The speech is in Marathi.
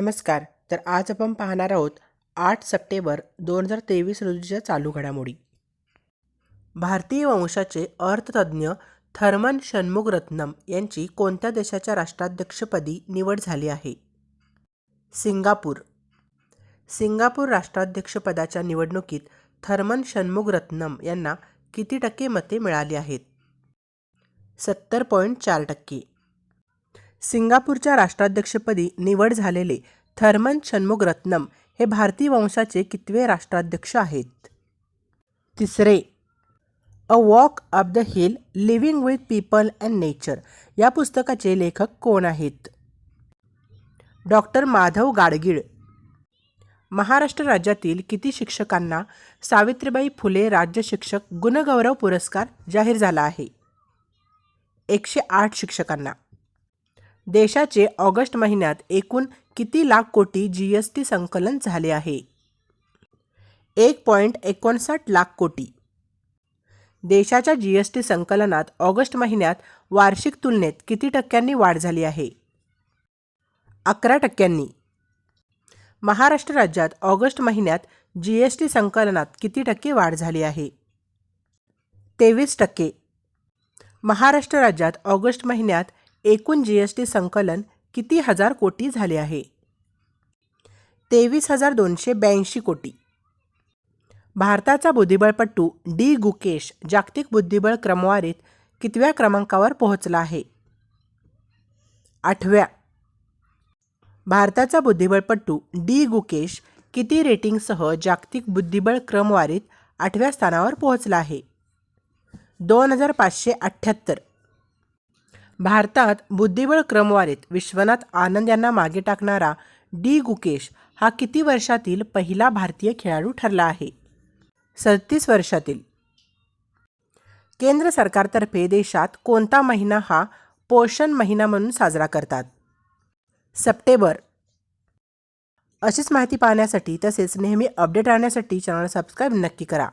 नमस्कार तर आज आपण पाहणार आहोत आठ सप्टेंबर दोन हजार तेवीस रोजीच्या चालू घडामोडी. भारतीय वंशाचे अर्थतज्ज्ञ थर्मन षण्मुगरत्नम यांची कोणत्या देशाच्या राष्ट्राध्यक्षपदी निवड झाली आहे? सिंगापूर. सिंगापूर राष्ट्राध्यक्षपदाच्या निवडणुकीत थर्मन षण्मुगरत्नम यांना किती टक्के मते मिळाली आहेत? सत्तर पॉईंट चार टक्के. सिंगापूरच्या राष्ट्राध्यक्षपदी निवड झालेले थर्मन षण्मुगरत्नम हे भारतीय वंशाचे कितवे राष्ट्राध्यक्ष आहेत? तिसरे a walk up the hill living with people and nature या पुस्तकाचे लेखक कोण आहेत? डॉक्टर माधव गाडगीळ. महाराष्ट्र राज्यातील किती शिक्षकांना सावित्रीबाई फुले राज्य शिक्षक गुणगौरव पुरस्कार जाहीर झाला आहे? एकशे आठ शिक्षकांना. देशाचे ऑगस्ट महिन्यात एकूण किती लाख कोटी जी एस टी संकलन झाले आहे? एक पॉईंट एकोणसाठ लाख कोटी. देशाच्या जी एस टी संकलनात ऑगस्ट महिन्यात वार्षिक तुलनेत किती टक्क्यांनी वाढ झाली आहे? अकरा टक्क्यांनी. महाराष्ट्र राज्यात ऑगस्ट महिन्यात जी एस टी संकलनात किती टक्के वाढ झाली आहे? तेवीस टक्के. महाराष्ट्र राज्यात ऑगस्ट महिन्यात एकूण जी एस टी संकलन किती हजार कोटी झाले आहे? तेवीस हजार दोनशे ब्याऐंशी कोटी. भारताचा बुद्धिबळपटू डी. गुकेश जागतिक बुद्धिबळ क्रमवारीत कितव्या क्रमांकावर पोहोचला आहे? आठव्या. भारताचा बुद्धिबळपटू डी. गुकेश किती रेटिंगसह जागतिक बुद्धिबळ क्रमवारीत आठव्या स्थानावर पोहोचला आहे? दोन हजार पाचशे अठ्ठ्याहत्तर. भारतात बुद्धिबळ क्रमवारीत विश्वनाथ आनंद यांना मागे टाकणारा डी गुकेश हा किती वर्षातील पहिला भारतीय खेळाडू ठरला आहे? सदतीस वर्षातील. केंद्र सरकारतर्फे देशात कोणता महिना हा पोषण महिना म्हणून साजरा करतात? सप्टेंबर. अशीच माहिती पाहण्यासाठी तसेच नेहमी अपडेट राहण्यासाठी चॅनल सबस्क्राईब नक्की करा.